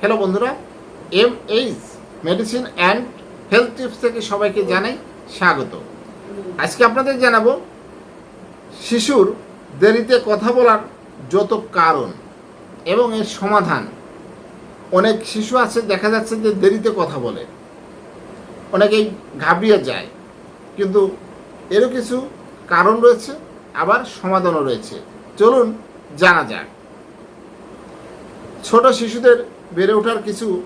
Hello বন্ধুরা M H medicine and health tips থেকে সবাইকে জানাই স্বাগত। আজকে আপনাদের জানাব, শিশুর দেরিতে কথা বলার যত কারণ এবং এর সমাধান। অনেক শিশু আছে, দেখা যাচ্ছে যে দেরিতে কথা বলে। অনেকেই ঘাবড়িয়ে যায়, কিন্তু এরও কিছু কারণ রয়েছে, আবার সমাধানও রয়েছে। চলুন জানা যাক। ছোট শিশুদের বেড়ে ওঠার কিছু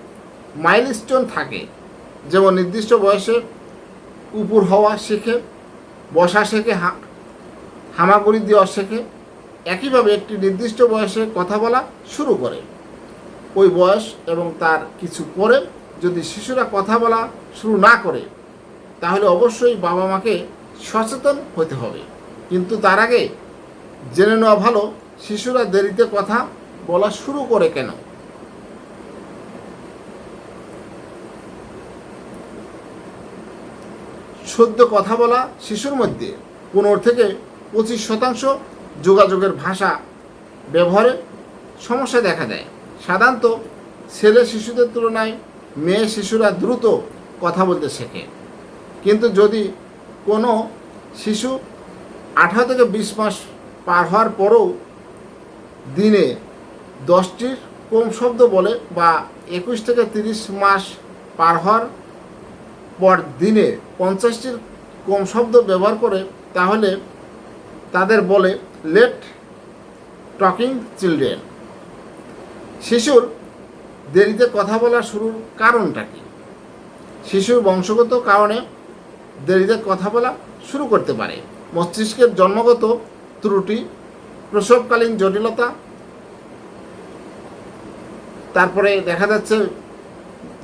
মাইলস্টোন থাকে। যেমন নির্দিষ্ট বয়সে উপর হওয়া শেখে, বসা শেখে, হা, হামাগুড়ি দেওয়া শেখে। একইভাবে একটি নির্দিষ্ট বয়সে কথা বলা শুরু করে। ওই বয়স এবং তার কিছু পরে যদি শিশুরা কথা বলা শুরু না করে, তাহলে অবশ্যই বাবা মাকে সচেতন হতে হবে। কিন্তু তার আগে জেনে নেওয়া ভালো, শিশুরা দেরিতে কথা বলা শুরু করে কেন? সদ্য কথা বলা শিশুর মধ্যে পনেরো থেকে পঁচিশ শতাংশ যোগাযোগের ভাষা ব্যবহারে সমস্যা দেখা দেয়। সাধারণত ছেলে শিশুদের তুলনায় মেয়ে শিশুরা দ্রুত কথা বলতে শেখে। কিন্তু যদি কোনো শিশু আঠারো থেকে বিশ মাস পার হওয়ার পরও দিনে দশটির কম শব্দ বলে বা একুশ থেকে তিরিশ মাস পার হওয়ার পর দিনে পঞ্চাশটির কম শব্দ ব্যবহার করে, তাহলে তাদের বলে লেট টকিং চিলড্রেন। শিশুর দেরিতে কথা বলা শুরুর কারণটা কি? শিশুর বংশগত কারণে দেরিতে কথা বলা শুরু করতে পারে। মস্তিষ্কের জন্মগত ত্রুটি, প্রসবকালীন জটিলতা, তারপরে দেখা যাচ্ছে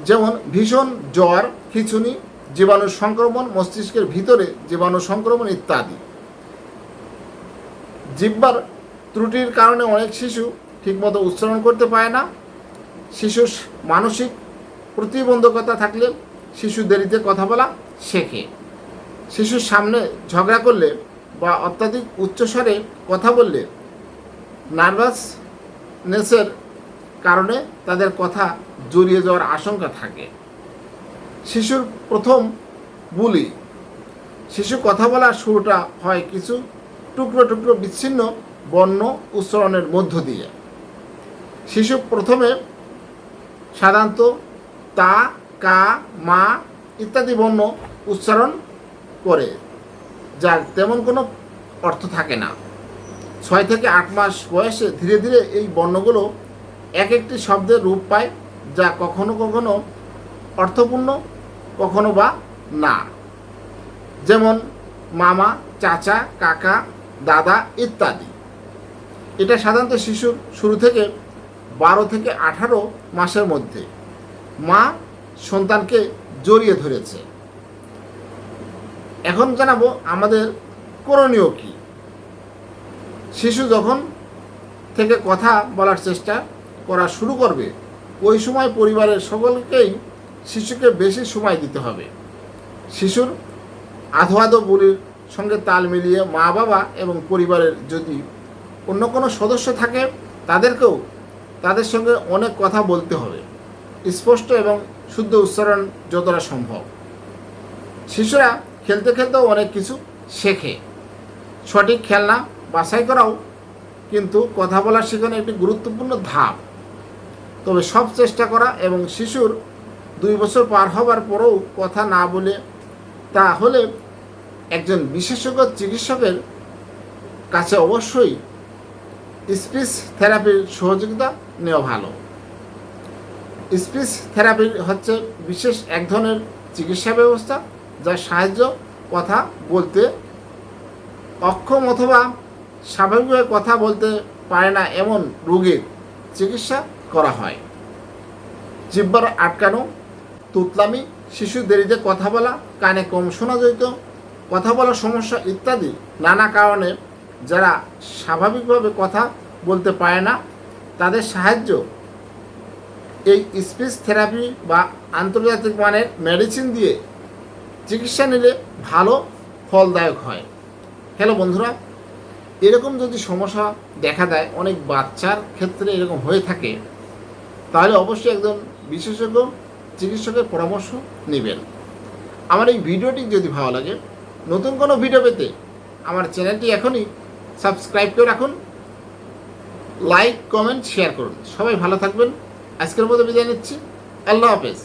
যেমন ভীষণ জ্বর, খিঁচুনি, জীবাণু সংক্রমণ, মস্তিষ্কের ভিতরে জীবাণু সংক্রমণ ইত্যাদি। জিব্বার ত্রুটির কারণে অনেক শিশু ঠিকমতো উচ্চারণ করতে পারে না। শিশুর মানসিক প্রতিবন্ধকতা থাকলে শিশু দেরিতে কথা বলা শেখে। শিশুর সামনে ঝগড়া করলে বা অত্যাধিক উচ্চস্বরে কথা বললে নার্ভাসনেসের কারণে তাদের কথা জড়িয়ে যাওয়ার আশঙ্কা থাকে। শিশুর প্রথম বুলি। শিশু কথা বলার শুরুটা হয় কিছু টুকরো টুকরো বিচ্ছিন্ন বর্ণ উচ্চারণের মধ্য দিয়ে। শিশু প্রথমে সাধারণত তা, কা, মা ইত্যাদি বর্ণ উচ্চারণ করে, যার তেমন কোনো অর্থ থাকে না। ছয় থেকে আট মাস বয়সে ধীরে ধীরে এই বর্ণগুলো এক একটি শব্দের রূপ পায় যা কখনো কখনো অর্থপূর্ণ, কখনো বা না। যেমন মামা, চাচা, কাকা, দাদা ইত্যাদি। এটা সাধারণত শিশুর শুরু থেকে বারো থেকে আঠারো মাসের মধ্যে মা সন্তানকে জড়িয়ে ধরেছে। এখন জানাব আমাদের করণীয় কী। শিশু যখন থেকে কথা বলার চেষ্টা করা শুরু করবে, ওই সময় পরিবারের সকলকেই শিশুকে বেশি সময় দিতে হবে। শিশুর আধো আধো বলির সঙ্গে তাল মিলিয়ে মা বাবা এবং পরিবারের যদি অন্য কোনো সদস্য থাকে, তাদেরকেও তাদের সঙ্গে অনেক কথা বলতে হবে। স্পষ্ট এবং শুদ্ধ উচ্চারণ যতটা সম্ভব। শিশুরা খেলতে খেলতেও অনেক কিছু শেখে। সঠিক খেলনা বাছাই করাও কিন্তু কথা বলার শেখানো একটি গুরুত্বপূর্ণ ধাপ। তবে সব চেষ্টা করা এবং শিশুর দুই বছর পার হবার পরেও কথা না বলে তাহলে একজন বিশেষজ্ঞ চিকিৎসকের কাছে অবশ্যই স্পিচ থেরাপির সহযোগিতা নেওয়া ভালো। স্পিচ থেরাপি হচ্ছে বিশেষ এক ধরনের চিকিৎসা ব্যবস্থা যার সাহায্য, কথা বলতে অক্ষম অথবা স্বাভাবিকভাবে কথা বলতে পারে না এমন রোগীর চিকিৎসা করা হয়। জিব্বার আটকানো, তুতলামি শিশু দেরিতে কথা বলা, কানে কম শোনা যেত কথা বলার সমস্যা ইত্যাদি নানা কারণে যারা স্বাভাবিকভাবে কথা বলতে পারে না, তাদের সাহায্য এই স্পিচ থেরাপি বা আন্তর্জাতিক মানের মেডিসিন দিয়ে চিকিৎসা নিলে ভালো, ফলদায়ক হয়। হ্যালো বন্ধুরা, এরকম যদি সমস্যা দেখা দেয়, অনেক বাচ্চার ক্ষেত্রে এরকম হয়ে থাকে তাহলে অবশ্যই একজন বিশেষজ্ঞ, চিকিৎসকের পরামর্শ নেবেন। আমার এই ভিডিওটি যদি ভালো লাগে, নতুন কোনো ভিডিও পেতে আমার চ্যানেলটি এখনই সাবস্ক্রাইব করে রাখুন। লাইক, কমেন্ট, শেয়ার করুন। সবাই ভালো থাকবেন। আজকের মতো বিদায় নিচ্ছি। আল্লাহ হাফেজ।